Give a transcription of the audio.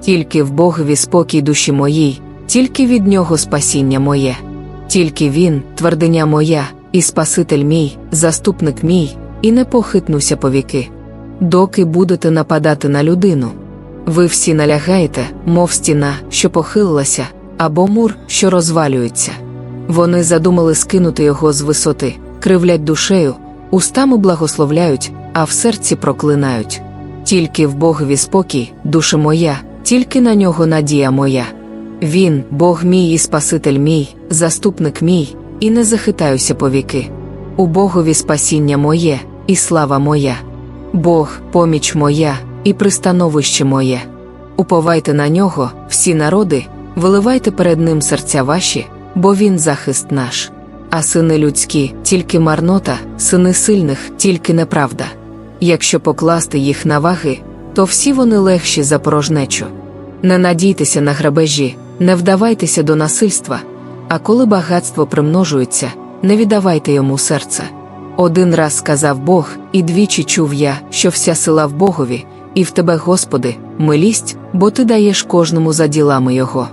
Тільки в Богові спокій душі моїй, тільки від нього спасіння моє. Тільки він, твердиня моя, і Спаситель мій, заступник мій, і не похитнуся повіки. Доки будете нападати на людину. Ви всі налягаєте, мов стіна, що похилилася, або мур, що розвалюється. Вони задумали скинути його з висоти, кривлять душею, устами благословляють, а в серці проклинають. Тільки в Богові спокій, душа моя, тільки на нього надія моя. Він, Бог мій і Спаситель мій, заступник мій, і не захитаюся повіки. У Богові спасіння моє, і слава моя. Бог, поміч моя, і пристановище моє. Уповайте на нього, всі народи, виливайте перед ним серця ваші, бо він захист наш. А сини людські, тільки марнота, сини сильних, тільки неправда. Якщо покласти їх на ваги, то всі вони легші за порожнечу. Не надійтеся на грабежі, не вдавайтеся до насильства, а коли багатство примножується, не віддавайте йому серце. Один раз сказав Бог, і двічі чув я, що вся сила в Богові, і в тебе, Господи, милість, бо ти даєш кожному за ділами Його.